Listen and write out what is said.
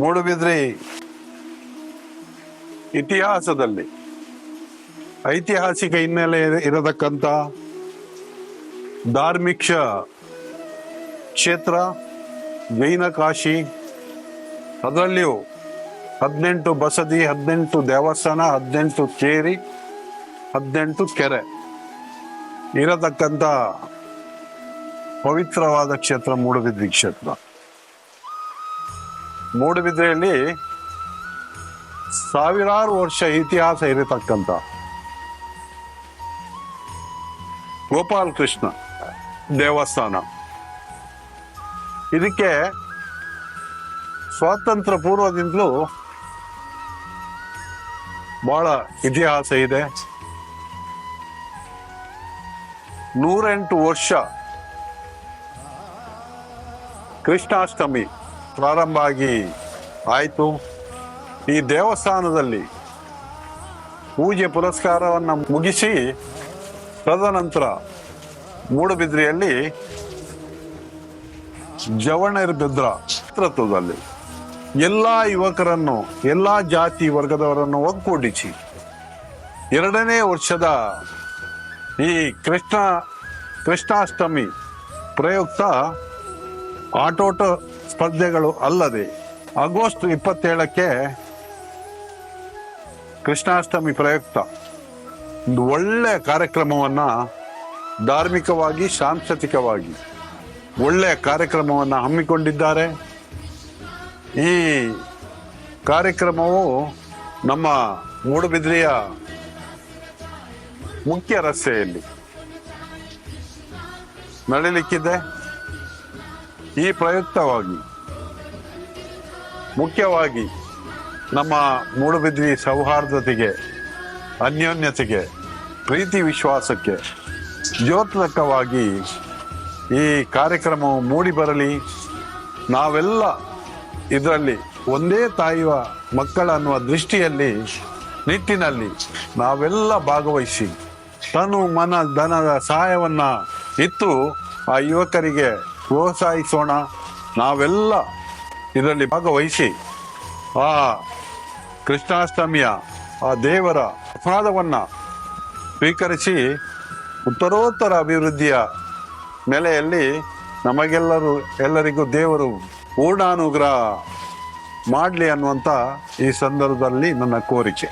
ಮೂಡುಬಿದ್ರಿ ಇತಿಹಾಸದಲ್ಲಿ ಐತಿಹಾಸಿಕ ಹಿನ್ನೆಲೆ ಇರತಕ್ಕಂತ ಧಾರ್ಮಿಕ ಕ್ಷೇತ್ರ, ಜೈನ ಕಾಶಿ, ಅದರಲ್ಲಿಯೂ ಹದಿನೆಂಟು ಬಸದಿ, ಹದಿನೆಂಟು ದೇವಸ್ಥಾನ, ಹದಿನೆಂಟು ಕೇರಿ ಹದಿನೆಂಟು ಕೆರೆ ಇರತಕ್ಕಂಥ ಪವಿತ್ರವಾದ ಕ್ಷೇತ್ರ ಮೂಡುಬಿದ್ರಿ ಕ್ಷೇತ್ರ. ಮೂಡುಬಿದ್ರೆಯಲ್ಲಿ ಸಾವಿರಾರು ವರ್ಷ ಇತಿಹಾಸ ಇರತಕ್ಕಂಥ ಗೋಪಾಲ್ ಕೃಷ್ಣ ದೇವಸ್ಥಾನ. ಇದಕ್ಕೆ ಸ್ವಾತಂತ್ರ್ಯ ಪೂರ್ವದಿಂದಲೂ ಬಹಳ ಇತಿಹಾಸ ಇದೆ. ನೂರೆಂಟು ವರ್ಷ ಕೃಷ್ಣಾಷ್ಟಮಿ ಪ್ರಾರಂಭ ಆಗಿ ಆಯಿತು. ಈ ದೇವಸ್ಥಾನದಲ್ಲಿ ಪೂಜೆ ಪುರಸ್ಕಾರವನ್ನು ಮುಗಿಸಿ ತದನಂತರ ಮೂಡುಬಿದ್ರಿಯಲ್ಲಿ ಜವಣರ್ ಬಿದ್ರ ನೇತೃತ್ವದಲ್ಲಿ ಎಲ್ಲ ಯುವಕರನ್ನು, ಎಲ್ಲ ಜಾತಿ ವರ್ಗದವರನ್ನು ಒಗ್ಗೂಡಿಸಿ ಎರಡನೇ ವರ್ಷದ ಈ ಕೃಷ್ಣ, ಕೃಷ್ಣಾಷ್ಟಮಿ ಪ್ರಯುಕ್ತ ಆಟೋಟ ಸ್ಪರ್ಧೆಗಳು ಅಲ್ಲದೆ ಆಗಸ್ಟ್ ಇಪ್ಪತ್ತೇಳಕ್ಕೆ ಕೃಷ್ಣಾಷ್ಟಮಿ ಪ್ರಯುಕ್ತ. ಒಂದು ಒಳ್ಳೆ ಕಾರ್ಯಕ್ರಮವನ್ನು ಧಾರ್ಮಿಕವಾಗಿ, ಸಾಂಸ್ಕೃತಿಕವಾಗಿ ಒಳ್ಳೆಯ ಕಾರ್ಯಕ್ರಮವನ್ನು ಹಮ್ಮಿಕೊಂಡಿದ್ದಾರೆ. ಈ ಕಾರ್ಯಕ್ರಮವು ನಮ್ಮ ಮೂಡುಬಿದ್ರಿಯ ಮುಖ್ಯ ರಸ್ತೆಯಲ್ಲಿ ನಡೀಲಿಕ್ಕಿದೆ. ಈ ಪ್ರಯುಕ್ತವಾಗಿ, ಮುಖ್ಯವಾಗಿ ನಮ್ಮ ಮೂಡುಬಿದ್ರಿ ಸೌಹಾರ್ದತೆಗೆ ಅನ್ಯೋನ್ಯತೆಗೆ, ಪ್ರೀತಿ ವಿಶ್ವಾಸಕ್ಕೆ ಜ್ಯೋತಕವಾಗಿ ಈ ಕಾರ್ಯಕ್ರಮವು ಮೂಡಿ ಬರಲಿ. ನಾವೆಲ್ಲ ಇದರಲ್ಲಿ ಒಂದೇ ತಾಯಿಯ ಮಕ್ಕಳ ಅನ್ನುವ ದೃಷ್ಟಿಯಲ್ಲಿ, ನಿಟ್ಟಿನಲ್ಲಿ ನಾವೆಲ್ಲ ಭಾಗವಹಿಸಿ, ತನು ಮನ, ಧನದ ಸಹಾಯವನ್ನು ಇತ್ತು ಆ ಯುವಕರಿಗೆ ಪ್ರೋತ್ಸಾಹಿಸೋಣ. ನಾವೆಲ್ಲ ಇದರಲ್ಲಿ ಭಾಗವಹಿಸಿ ಆ ಕೃಷ್ಣಾಷ್ಟಮಿಯ ಆ ದೇವರ ಪ್ರಸಾದವನ್ನ ಸ್ವೀಕರಿಸಿ ಉತ್ತರೋತ್ತರ ಅಭಿವೃದ್ಧಿಯ ನೆಲೆಯಲ್ಲಿ ನಮಗೆಲ್ಲರೂ ಎಲ್ಲರಿಗೂ ದೇವರು ಪೂರ್ಣಾನುಗ್ರಹ ಮಾಡಲಿ ಅನ್ನುವಂಥ ಈ ಸಂದರ್ಭದಲ್ಲಿ ನನ್ನ ಕೋರಿಕೆ.